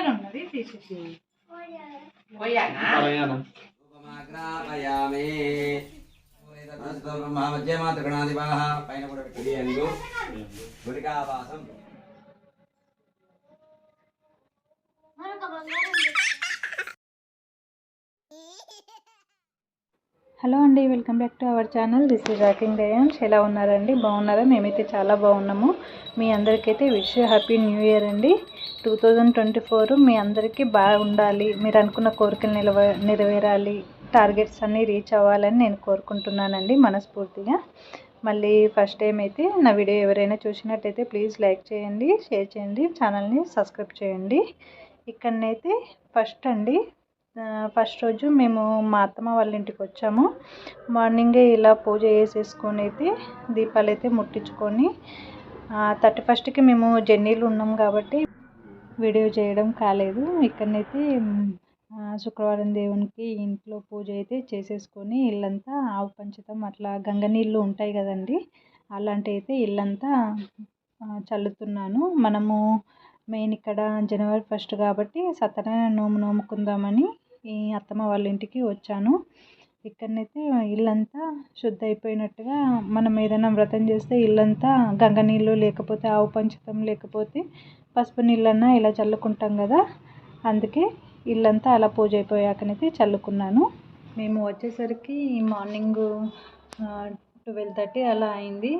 ఉన్నది తీసేసి. పైన కూడా గురికావాసం హలో అండి welcome back to our channel. This is rocking dance ఎలా ఉన్నారండి? బాగున్నారా? మేమైతే చాలా బాగున్నాము. మీ అందరికైతే విష్ హ్యాపీ న్యూ ఇయర్ అండి. టూ థౌజండ్ ట్వంటీ ఫోర్ మీ అందరికీ బాగుండాలి. మీరు అనుకున్న కోరికలు నిలవ నెరవేరాలి. టార్గెట్స్ అన్నీ రీచ్ అవ్వాలని నేను కోరుకుంటున్నానండి మనస్ఫూర్తిగా. మళ్ళీ ఫస్ట్ టైం అయితే నా వీడియో ఎవరైనా చూసినట్టయితే ప్లీజ్ లైక్ చేయండి షేర్ చేయండి ఛానల్ని సబ్స్క్రైబ్ చేయండి. ఇక్కడనైతే ఫస్ట్ అండి ఫస్ట్ రోజు మేము మా అత్తమ్మ వాళ్ళ ఇంటికి వచ్చాము. మార్నింగే ఇలా పూజ చేసేసుకొని అయితే దీపాలు అయితే ముట్టించుకొని థర్టీ ఫస్ట్కి మేము జర్నీలు ఉన్నాం కాబట్టి వీడియో చేయడం కాలేదు. ఇక్కడనైతే శుక్రవారం దేవునికి ఇంట్లో పూజ అయితే చేసేసుకొని ఇల్లంతా ఆవు పంచతం అట్లా గంగ నీళ్ళు ఉంటాయి కదండి. అలాంటి అయితే ఇల్లంతా చల్లుతున్నాను. మనము మెయిన్ ఇక్కడ జనవరి ఫస్ట్ కాబట్టి సత్యనారాయణ నోము నోముకుందామని ఈ అత్తమ్మ వాళ్ళ ఇంటికి వచ్చాను. ఇక్కడనైతే ఇల్లంతా శుద్ధ అయిపోయినట్టుగా మనం ఏదైనా వ్రతం చేస్తే ఇల్లంతా గంగ నీళ్ళు లేకపోతే ఆవు పంచతం లేకపోతే పసుపు నీళ్ళన్నా ఇలా చల్లుకుంటాం కదా అందుకే ఇల్లంతా అలా పూజ అయిపోయాకనైతే చల్లుకున్నాను. మేము వచ్చేసరికి మార్నింగ్ ట్వెల్వ్ థర్టీ అలా అయింది.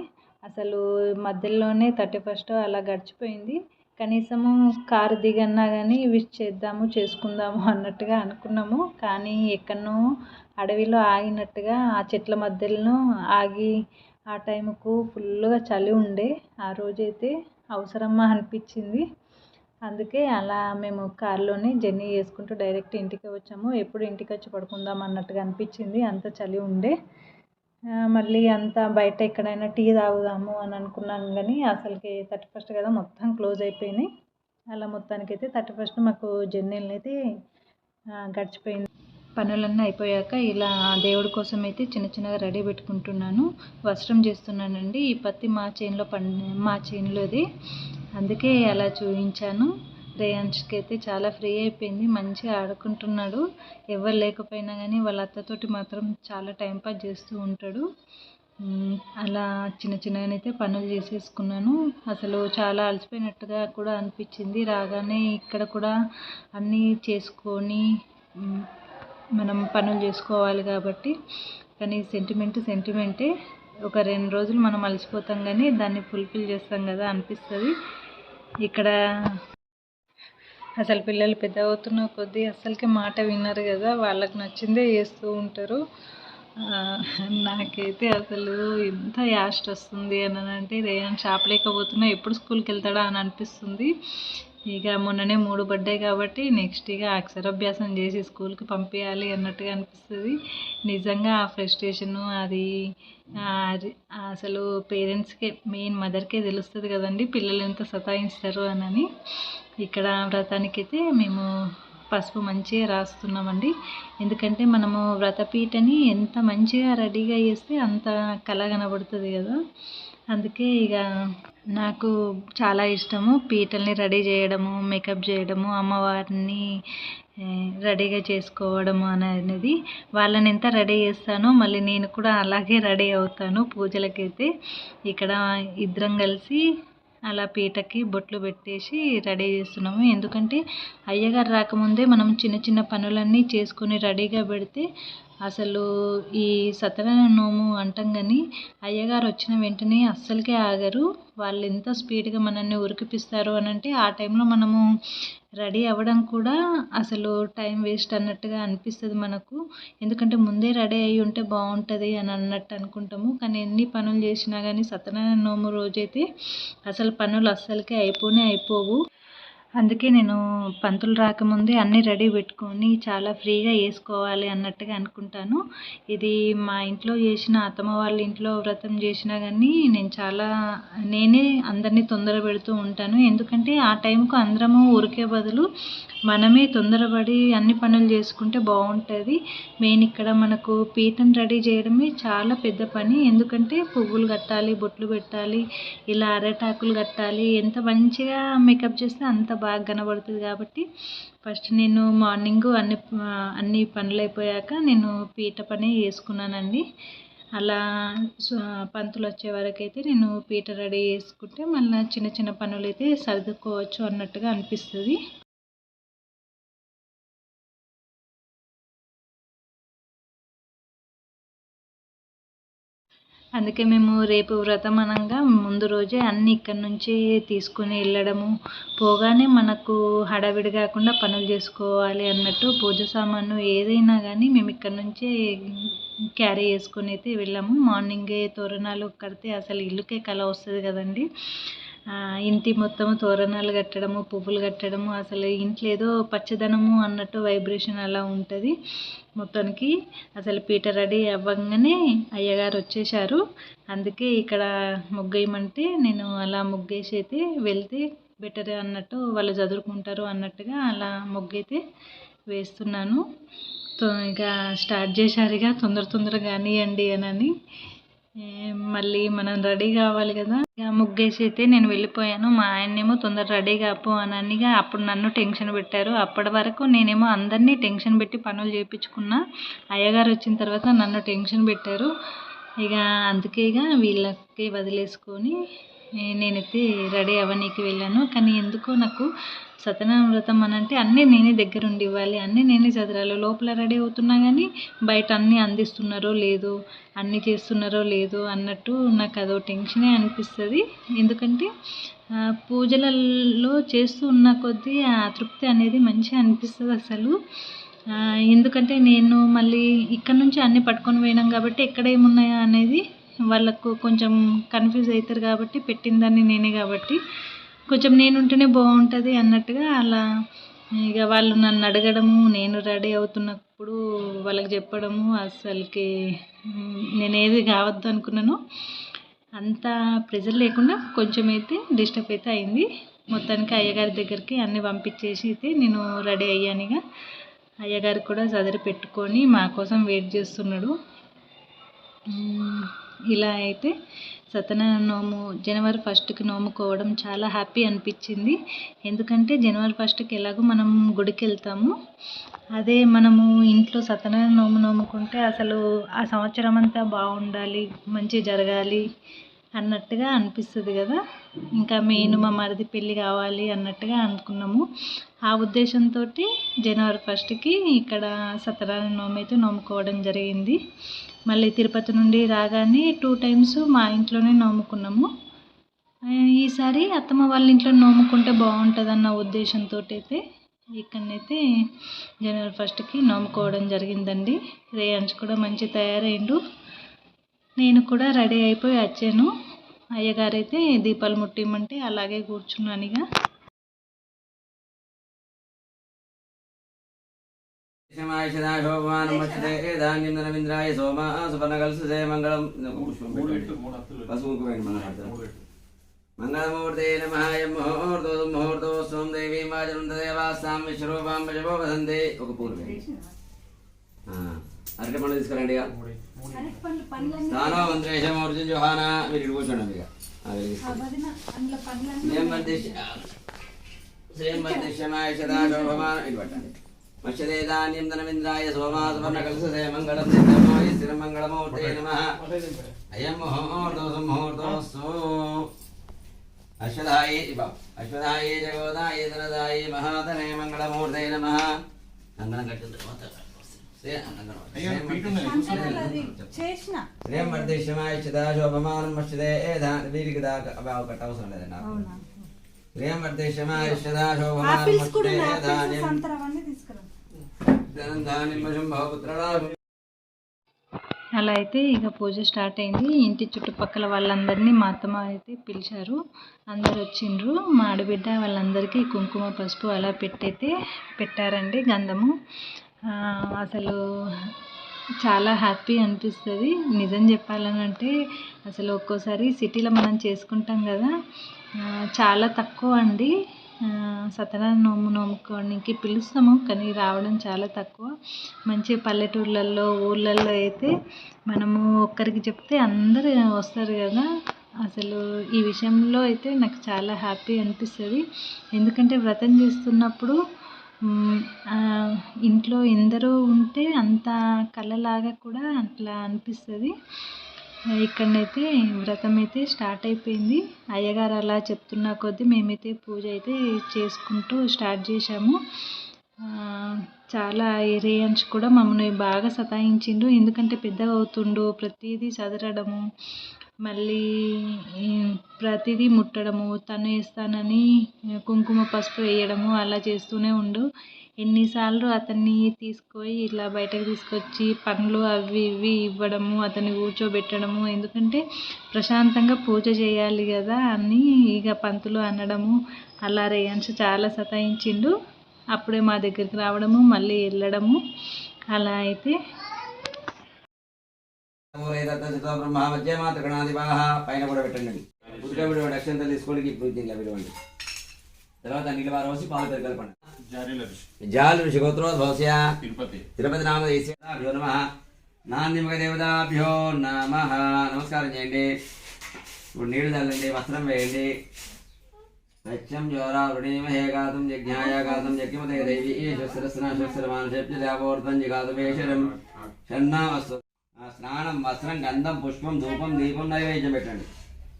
అసలు మధ్యలోనే థర్టీ ఫస్ట్ అలా గడిచిపోయింది. కనీసము కారు దిగన్నా కానీ విష్ చేద్దాము చేసుకుందాము అన్నట్టుగా అనుకున్నాము. కానీ ఎక్కడనో అడవిలో ఆగినట్టుగా ఆ చెట్ల మధ్యలో ఆగి ఆ టైంకు ఫుల్గా చలి ఉండే. ఆ రోజైతే అవసరమా అనిపించింది. అందుకే అలా మేము కారులోనే జర్నీ చేసుకుంటూ డైరెక్ట్ ఇంటికి వచ్చాము. ఎప్పుడు ఇంటికి వచ్చి పడుకుందాం అన్నట్టుగా అనిపించింది. అంత చలి ఉండే. మళ్ళీ అంత బయట ఎక్కడైనా టీ తాగుదాము అని అనుకున్నాం కానీ అసలుకి థర్టీ ఫస్ట్ కదా మొత్తం క్లోజ్ అయిపోయినాయి. అలా మొత్తానికైతే థర్టీ ఫస్ట్ మాకు జర్నీలు అయితే గడిచిపోయింది. పనులన్నీ అయిపోయాక ఇలా దేవుడి కోసం అయితే చిన్న చిన్నగా రెడీ పెట్టుకుంటున్నాను. వస్త్రం చేస్తున్నానండి. ఈ పత్తి మా చేనులో పండి మా చేనులోది. అందుకే అలా చూపించాను రేయాన్స్కి అయితే చాలా ఫ్రీ అయిపోయింది. మంచిగా ఆడుకుంటున్నాడు. ఎవరు లేకపోయినా కానీ వాళ్ళ అత్తతోటి మాత్రం చాలా టైం పాస్ చేస్తూ ఉంటాడు. అలా చిన్న చిన్నగానైతే పనులు చేసేసుకున్నాను. అసలు చాలా అలసిపోయినట్టుగా కూడా అనిపించింది. రాగానే ఇక్కడ కూడా అన్నీ చేసుకొని మనం పనులు చేసుకోవాలి కాబట్టి కానీ సెంటిమెంట్ సెంటిమెంటే ఒక రెండు రోజులు మనం అలసిపోతాం కానీ దాన్ని ఫుల్ఫిల్ చేస్తాం కదా అనిపిస్తుంది. ఇక్కడ అసలు పిల్లలు పెద్ద అవుతున్న కొద్దీ అసలుకి మాట విన్నారు కదా వాళ్ళకి నచ్చిందే చేస్తూ ఉంటారు. నాకైతే అసలు ఎంత యాస్ట్ వస్తుంది అని అంటే రేయన్ షాప్ లేకపోతున్నా ఎప్పుడు స్కూల్కి వెళ్తాడా? అని అనిపిస్తుంది. ఇక మొన్ననే మూడు పడ్డాయి కాబట్టి నెక్స్ట్ ఇక అక్షరాభ్యాసం చేసి స్కూల్కి పంపించాలి అన్నట్టుగా అనిపిస్తుంది. నిజంగా ఆ ఫ్రస్ట్రేషను అది అది అసలు పేరెంట్స్కే మెయిన్ మదర్కే తెలుస్తుంది కదండి పిల్లలు ఎంత సతాయిస్తారు అని ఇక్కడ వ్రతానికైతే మేము పసుపు మంచిగా రాస్తున్నామండి. ఎందుకంటే మనము వ్రతపీటని ఎంత మంచిగా రెడీగా చేస్తే అంత కళ కనబడుతుంది కదా. అందుకే ఇక నాకు చాలా ఇష్టము పీటల్ని రెడీ చేయడము మేకప్ చేయడము అమ్మవారిని రెడీగా చేసుకోవడము అనేది. వాళ్ళని ఎంత రెడీ చేస్తానో మళ్ళీ నేను కూడా అలాగే రెడీ అవుతాను పూజలకైతే. ఇక్కడ ఇద్దరం కలిసి అలా పీటకి బొట్లు పెట్టేసి రెడీ చేస్తున్నాము. ఎందుకంటే అయ్యగారు రాకముందే మనం చిన్న చిన్న పనులన్నీ చేసుకొని రెడీగా పెడితే అసలు ఈ సత్యనారాయణ నోము అంటాం కానీ అయ్యగారు వచ్చిన వెంటనే అస్సలకే ఆగరు. వాళ్ళు ఎంత స్పీడ్గా మనల్ని ఉరికిపిస్తారు అని అంటే ఆ టైంలో మనము రెడీ అవ్వడం కూడా అసలు టైం వేస్ట్ అన్నట్టుగా అనిపిస్తుంది మనకు. ఎందుకంటే ముందే రెడీ అయ్యి ఉంటే బాగుంటుంది అని అన్నట్టు అనుకుంటాము. కానీ ఎన్ని పనులు చేసినా కానీ సత్యనారాయణ నోము రోజైతే అసలు పనులు అస్సలకే అయిపోనే అయిపోవు. అందుకే నేను పంతులు రాకముందే అన్నీ రెడీ పెట్టుకొని చాలా ఫ్రీగా వేసుకోవాలి అన్నట్టుగా అనుకుంటాను. ఇది మా ఇంట్లో చేసిన అత్తమ్మ వాళ్ళ ఇంట్లో వ్రతం చేసినా కానీ నేను చాలా నేనే అందరినీ తొందర పెడుతూ ఉంటాను. ఎందుకంటే ఆ టైంకు అందరము ఊరికే బదులు మనమే తొందరపడి అన్ని పనులు చేసుకుంటే బాగుంటుంది. మెయిన్ ఇక్కడ మనకు పీటను రెడీ చేయడమే చాలా పెద్ద పని. ఎందుకంటే పువ్వులు కట్టాలి బొట్లు పెట్టాలి ఇలా అరటాకులు కట్టాలి. ఎంత మంచిగా మేకప్ చేస్తే అంత బాగా కనబడుతుంది కాబట్టి ఫస్ట్ నేను మార్నింగ్ అన్ని అన్ని పనులు అయిపోయాక నేను పీట పని వేసుకున్నానండి అలా సో పంతులు వచ్చే వరకు అయితే నేను పీట రెడీ చేసుకుంటే మళ్ళీ చిన్న చిన్న పనులు అయితే సర్దుకోవచ్చు అన్నట్టుగా అనిపిస్తుంది. అందుకే మేము రేపు వ్రతం అనగా ముందు రోజే అన్నీ ఇక్కడ నుంచి తీసుకుని వెళ్ళడము. పోగానే మనకు హడావిడి కాకుండా పనులు చేసుకోవాలి అన్నట్టు పూజ సామాను ఏదైనా కానీ మేము ఇక్కడ నుంచే క్యారీ చేసుకొని అయితే వెళ్ళాము. మార్నింగే తోరణాలు కడితే అసలు ఇల్లుకే కళ వస్తుంది కదండి. ఇంటి మొత్తం తోరణాలు కట్టడము పువ్వులు కట్టడము అసలు ఇంట్లో ఏదో పచ్చదనము అన్నట్టు వైబ్రేషన్ అలా ఉంటుంది. మొత్తానికి అసలు పీట రెడీ అవ్వగానే అయ్యగారు వచ్చేసారు అందుకే ఇక్కడ ముగ్గేయమంటే నేను అలా ముగ్గేసి అయితే వెళ్తే బెటర్ అన్నట్టు వాళ్ళు చదువుకుంటారు అన్నట్టుగా అలా ముగ్గైతే వేస్తున్నాను. ఇక స్టార్ట్ చేశారు ఇక. తొందర తొందరగా కానివ్వండి అని మళ్ళీ మనం రెడీ కావాలి కదా. ఇక ముగ్గేసి అయితే నేను వెళ్ళిపోయాను. మా ఆయన్నేమో తొందర రెడీ కాపో అని అనిగా అప్పుడు నన్ను టెన్షన్ పెట్టారు. అప్పటి వరకు నేనేమో అందరినీ టెన్షన్ పెట్టి పనులు చేయించుకున్నా అయ్యగారు వచ్చిన తర్వాత నన్ను టెన్షన్ పెట్టారు. ఇక అందుకే ఇక వీళ్ళకి వదిలేసుకొని నేనైతే రెడీ అవ్వనీకి వెళ్ళాను. కానీ ఎందుకో నాకు సత్యనారాయణ అని అంటే అన్నీ నేనే దగ్గరుండి ఇవ్వాలి అన్నీ నేనే చదరాలి. లోపల రెడీ అవుతున్నా కానీ బయట అన్నీ అందిస్తున్నారో లేదో అన్నీ చేస్తున్నారో లేదో అన్నట్టు నాకు అదో టెన్షనే అనిపిస్తుంది. ఎందుకంటే పూజలలో చేస్తూ ఉన్న కొద్దీ ఆ తృప్తి అనేది మంచిగా అనిపిస్తుంది అసలు. ఎందుకంటే నేను మళ్ళీ ఇక్కడ నుంచి అన్నీ పట్టుకొని పోయినాం కాబట్టి ఎక్కడ ఏమున్నాయా అనేది వాళ్ళకు కొంచెం కన్ఫ్యూజ్ అవుతారు కాబట్టి పెట్టిందాన్ని నేనే కాబట్టి. కొంచెం నేను ఉంటేనే బాగుంటుంది అన్నట్టుగా అలా ఇక వాళ్ళు నన్ను అడగడము నేను రెడీ అవుతున్నప్పుడు వాళ్ళకి చెప్పడము అసలుకి నేను ఏది కావద్దు అనుకున్నానో. అంత ప్రెజర్ లేకుండా కొంచెం అయితే డిస్టర్బ్ అయితే అయింది. మొత్తానికి అయ్యగారి దగ్గరికి అన్నీ పంపించేసి అయితే నేను రెడీ అయ్యాను ఇక. అయ్యగారు కూడా సదరి పెట్టుకొని మా కోసం వెయిట్ చేస్తున్నాడు. ఇలా అయితే సత్యనారాయణ నోము జనవరి ఫస్ట్కి నోముకోవడం చాలా హ్యాపీ అనిపించింది. ఎందుకంటే జనవరి ఫస్ట్కి ఎలాగో మనం గుడికి వెళ్తాము అదే మనము ఇంట్లో సత్యనారాయణ నోము నోముకుంటే అసలు ఆ సంవత్సరం అంతా బాగుండాలి మంచి జరగాలి అన్నట్టుగా అనిపిస్తుంది కదా. ఇంకా మెయిన్ మా మరిది పెళ్ళి కావాలి అన్నట్టుగా అనుకున్నాము. ఆ ఉద్దేశంతో జనవరి ఫస్ట్కి ఇక్కడ సత్యనారాయణ నోమి అయితే నోముకోవడం జరిగింది. మళ్ళీ తిరుపతి నుండి రాగానే టూ టైమ్స్ మా ఇంట్లోనే నోముకున్నాము ఈసారి అత్తమ్మ వాళ్ళ ఇంట్లో నోముకుంటే బాగుంటుందన్న ఉద్దేశంతో అయితే ఇక్కడనైతే జనవరి ఫస్ట్కి నోముకోవడం జరిగిందండి. రేయాన్స్ కూడా మంచి తయారైండు. నేను కూడా రెడీ అయిపోయి వచ్చాను. అయ్యగారు అయితే దీపాలు ముట్టిమంటే అలాగే కూర్చున్నాను ఇక. ధాన్యం సోమ సుపర్ణ కలిసి జయ మంగళం పసుపు మంగళమూర్తే నమ ముహూర్తో ముహూర్తోత్సవం దేవీ మాజనుదేవాస్తాం విశ్వరూపాం భజపో వదంతే. ఒక పూర్వే అరటి పండు తీసుకురండి ఇక. స్థానం మంత్రేశమూర్తి జోహానా మీరు ఇటు కూర్చోండి ఇక మత్స్యదే ధాన్యం ధనమింద్రాయ సోమా సువర్ణ కలసదే మంగళం స్థిరమంగళమూర్తే నమ. అయం ముహూర్తో ముహూర్తోస్తు అశ్వధాయి అశ్వధాయి జగోదాయి ధనదాయి మహాధనే మంగళమూర్తే నమ. కంగణం కట్టిన తర్వాత శ్రేయం శోభమానం వీరికి దాకా అవసరం లేదండి శ్రేయం శోభమానం ధాన్యం అలా అయితే ఇక పూజ స్టార్ట్ అయింది. ఇంటి చుట్టుపక్కల వాళ్ళందరినీ మా అత్తమ్మ అయితే పిలిచారు. అందరు వచ్చిండ్రు. మా ఆడబిడ్డ వాళ్ళందరికీ కుంకుమ పసుపు అలా పెట్టయితే పెట్టారండి గంధము. అసలు చాలా హ్యాపీ అనిపిస్తుంది. నిజం చెప్పాలని అంటే అసలు ఒక్కోసారి సిటీలో మనం చేసుకుంటాం కదా చాలా తక్కువ అండి. సత్యనారాయణ నోము నోముకోవడానికి పిలుస్తాము కానీ రావడం చాలా తక్కువ. మంచి పల్లెటూర్లలో ఊళ్ళల్లో అయితే మనము ఒక్కరికి చెప్తే అందరూ వస్తారు కదా. అసలు ఈ విషయంలో అయితే నాకు చాలా హ్యాపీ అనిపిస్తుంది. ఎందుకంటే వ్రతం చేస్తున్నప్పుడు ఇంట్లో ఎందరో ఉంటే అంత కలలాగా కూడా అట్లా అనిపిస్తుంది. ఇక్కడనైతే వ్రతం అయితే స్టార్ట్ అయిపోయింది. అయ్యగారు అలా చెప్తున్న కొద్దీ మేమైతే పూజ అయితే చేసుకుంటూ స్టార్ట్ చేశాము. చాలా ఏరియాన్స్ కూడా మమ్మల్ని బాగా సతాయించిండు ఎందుకంటే పెద్దగా అవుతుండు ప్రతిదీ చదరడము మళ్ళీ ప్రతిదీ ముట్టడము తను వేస్తానని కుంకుమ పసుపు వేయడము అలా చేస్తూనే ఉండు. ఎన్నిసార్లు అతన్ని తీసుకొని ఇలా బయటకు తీసుకొచ్చి పండ్లు అవి ఇవి ఇవ్వడము అతన్ని కూర్చోబెట్టడము ఎందుకంటే ప్రశాంతంగా పూజ చేయాలి కదా అని ఇక పంతులు అనడము అలా రేయన్స్ చాలా సతాయించిండు. అప్పుడే మా దగ్గరికి రావడము మళ్ళీ వెళ్ళడము అలా అయితే. పైన కూడా పెట్టండి ఇప్పుడు దీంట్లో విడవండి తర్వాత నీళ్ళ వారం వచ్చి పాలు పెరగలు జాలు ఋషిగోత్రోద్భవస్య తిరుపతి. తిరుపతి నామదేశ్యాభ్యో నమ. నాందిమగ దేవతాభ్యో నమ. నమస్కారం చేయండి. ఇప్పుడు నీళ్ళు చల్లండి వస్త్రం వేయండి. సత్యం జ్వరా వృణీమహే గాతం యజ్ఞాయ గాతం యజ్ఞమతే దేవి. శస్త్రస్న శస్త్రమానుషేప్య దేవోర్ధం జిగాతం వేషరం. స్నానం వస్త్రం గంధం పుష్పం ధూపం దీపం నైవేద్యం పెట్టండి.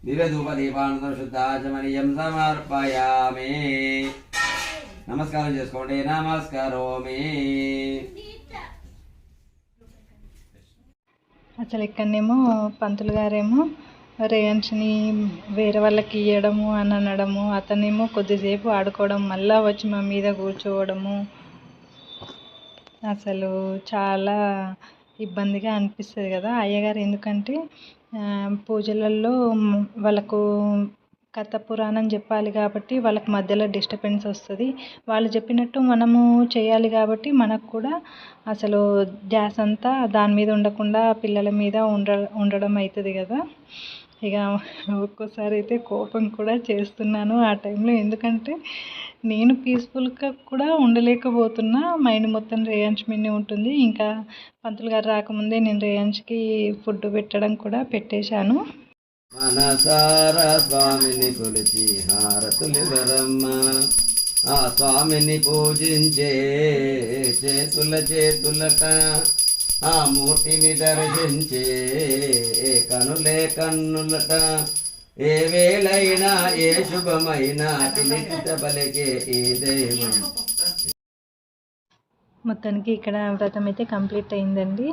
దివ్య ధూప దీపానందం శుద్ధాచమనీయం సమర్పయామి. నమస్కారం చేసుకోండి. నమస్కారోమి. అసలు ఇక్కడనేమో పంతులు గారేమో రేయన్స్ని వేరే వాళ్ళకి ఇవ్వడము అని అనడము అతనేమో కొద్దిసేపు ఆడుకోవడం మళ్ళా వచ్చి మా మీద కూర్చోవడము. అసలు చాలా ఇబ్బందిగా అనిపిస్తుంది కదా అయ్యగారు. ఎందుకంటే పూజలలో వాళ్ళకు కథ పురాణం చెప్పాలి కాబట్టి వాళ్ళకి మధ్యలో డిస్టర్బెన్స్ వస్తుంది. వాళ్ళు చెప్పినట్టు మనము చేయాలి కాబట్టి మనకు కూడా అసలు ధ్యాస అంతా దాని మీద ఉండకుండా పిల్లల మీద ఉండ ఉండడం అవుతుంది కదా. ఇక ఒక్కోసారి అయితే కోపం కూడా చేస్తున్నాను ఆ టైంలో. ఎందుకంటే నేను పీస్ఫుల్గా కూడా ఉండలేకపోతున్నా. మైండ్ మొత్తం రేయాంచ్ మీదనే ఉంటుంది. ఇంకా పంతులు గారు రాకముందే నేను రేయాంచ్కి ఫుడ్ పెట్టడం కూడా పెట్టేశాను. మనసార స్వామిని కొలిచి హారతులివరమ్మ ఆ స్వామిని పూజించే చేతుల చేతులట ఆ మూర్తిని దర్శించే కనులే కన్నులట. ఏ వేళైనా ఏ శుభమైనా పిలిచిత పలికే ఏ దైవం. మొత్తానికి ఇక్కడ వ్రతం అయితే కంప్లీట్ అయిందండి.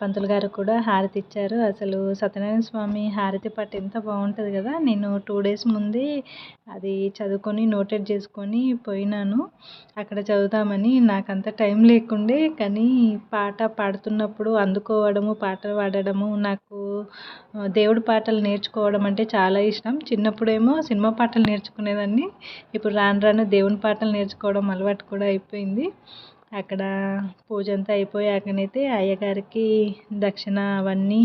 పంతులు గారు కూడా హారతి ఇచ్చారు. అసలు సత్యనారాయణ స్వామి హారతి పాట ఎంత బాగుంటుంది కదా. నేను టూ డేస్ ముందే అది చదువుకొని నోటెడ్ చేసుకొని పోయినాను. అక్కడ చదువుతామని నాకు అంత టైం లేకుండే కానీ పాట పాడుతున్నప్పుడు అందుకోవడము పాటలు పాడడము నాకు దేవుడి పాటలు నేర్చుకోవడం అంటే చాలా ఇష్టం. చిన్నప్పుడేమో సినిమా పాటలు నేర్చుకునేదాన్ని. ఇప్పుడు రాను రాను దేవుని పాటలు నేర్చుకోవడం అలవాటు కూడా అయిపోయింది. అక్కడ పూజ అంతా అయిపోయాకనైతే అయ్యగారికి దక్షిణ అవన్నీ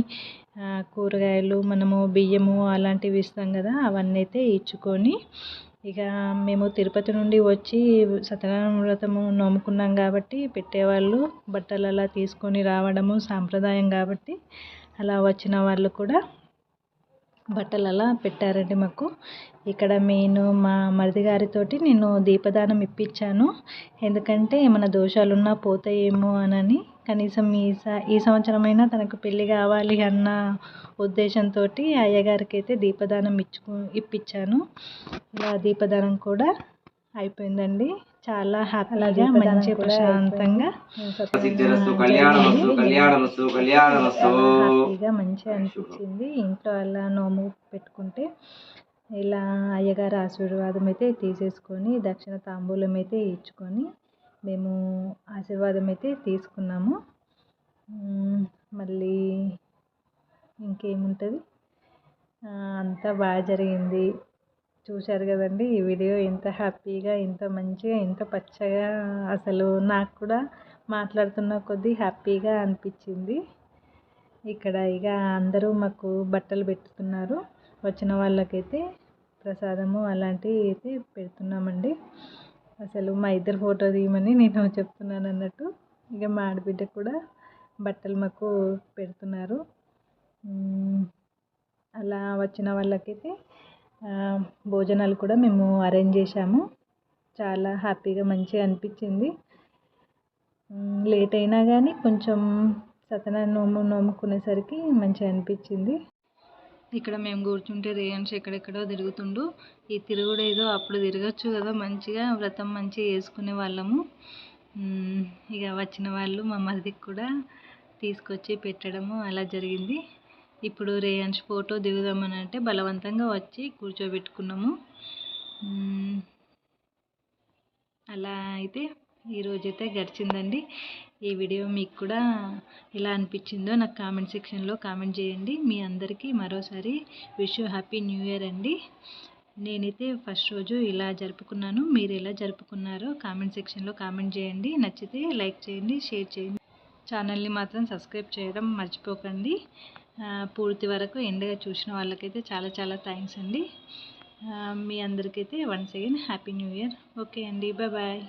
కూరగాయలు మనము బియ్యము అలాంటివి ఇస్తాం కదా అవన్నీ అయితే ఇచ్చుకొని ఇక మేము తిరుపతి నుండి వచ్చి సత్యనారాయణ వ్రతము నోముకున్నాం కాబట్టి పెట్టేవాళ్ళు బట్టలు అలా తీసుకొని రావడము సాంప్రదాయం కాబట్టి అలా వచ్చిన వాళ్ళు కూడా బట్టలు అలా పెట్టారండి మాకు. ఇక్కడ నేను మా మరిది గారితోటి నేను దీపదానం ఇప్పించాను. ఎందుకంటే ఏమైనా దోషాలున్నా పోతాయేమో అనని. కనీసం ఈ స ఈ సంవత్సరమైనా తనకు పెళ్ళి కావాలి అన్న ఉద్దేశంతో అయ్యగారికి అయితే దీపదానం ఇచ్చుకు ఇప్పించాను. ఇలా దీపదానం కూడా అయిపోయిందండి. చాలా హ్యాపీగా మంచి ప్రశాంతంగా హ్యాపీగా మంచిగా అనిపించింది. ఇంట్లో అలా నోము పెట్టుకుంటే ఇలా అయ్యగారి ఆశీర్వాదం అయితే తీసేసుకొని దక్షిణ తాంబూలం అయితే ఇచ్చుకొని మేము ఆశీర్వాదం అయితే తీసుకున్నాము. మళ్ళీ ఇంకేముంటుంది? అంతా బాగా జరిగింది. చూశారు కదండి ఈ వీడియో. ఎంత హ్యాపీగా ఎంత మంచిగా ఎంత పచ్చగా అసలు నాకు కూడా మాట్లాడుతున్న కొద్దీ హ్యాపీగా అనిపించింది. ఇక్కడ ఇక అందరూ మాకు బట్టలు పెట్టుతున్నారు. వచ్చిన వాళ్ళకైతే ప్రసాదము అలాంటివి అయితే పెడుతున్నామండి. అసలు మా ఇద్దరు ఫోటో తీయమని నేను చెప్తున్నాను అన్నట్టు. ఇక మా ఆడబిడ్డ కూడా బట్టలు మాకు పెడుతున్నారు. అలా వచ్చిన వాళ్ళకైతే భోజనాలు కూడా మేము అరేంజ్ చేశాము. చాలా హ్యాపీగా మంచిగా అనిపించింది. లేట్ అయినా కానీ కొంచెం సత్యనారాయణ నోము నోముకునేసరికి మంచిగా అనిపించింది. ఇక్కడ మేము కూర్చుంటే రేయన్స్ ఎక్కడెక్కడో తిరుగుతుండు. ఈ తిరుగుడు ఏదో అప్పుడు తిరగచ్చు కదా మంచిగా వ్రతం మంచిగా వేసుకునే వాళ్ళము. ఇక వచ్చిన వాళ్ళు మా మరిదికి కూడా తీసుకొచ్చి పెట్టడము అలా జరిగింది. ఇప్పుడు రేయన్స్ ఫోటో దిగుదామని అంటే బలవంతంగా వచ్చి కూర్చోబెట్టుకున్నాము. అలా అయితే ఈరోజైతే గడిచిందండి. ఈ వీడియో మీకు కూడా ఎలా అనిపించిందో నాకు కామెంట్ సెక్షన్లో కామెంట్ చేయండి. మీ అందరికీ మరోసారి విష్ హ్యాపీ న్యూ ఇయర్ అండి. నేనైతే ఫస్ట్ రోజు ఇలా జరుపుకున్నాను. మీరు ఎలా జరుపుకున్నారో కామెంట్ సెక్షన్లో కామెంట్ చేయండి. నచ్చితే లైక్ చేయండి షేర్ చేయండి. ఛానల్ని మాత్రం సబ్స్క్రైబ్ చేయడం మర్చిపోకండి. పూర్తి వరకు ఎండగా చూసిన వాళ్ళకైతే చాలా చాలా థ్యాంక్స్ అండి. మీ అందరికైతే once again happy new year. Okay అండి. Bye bye.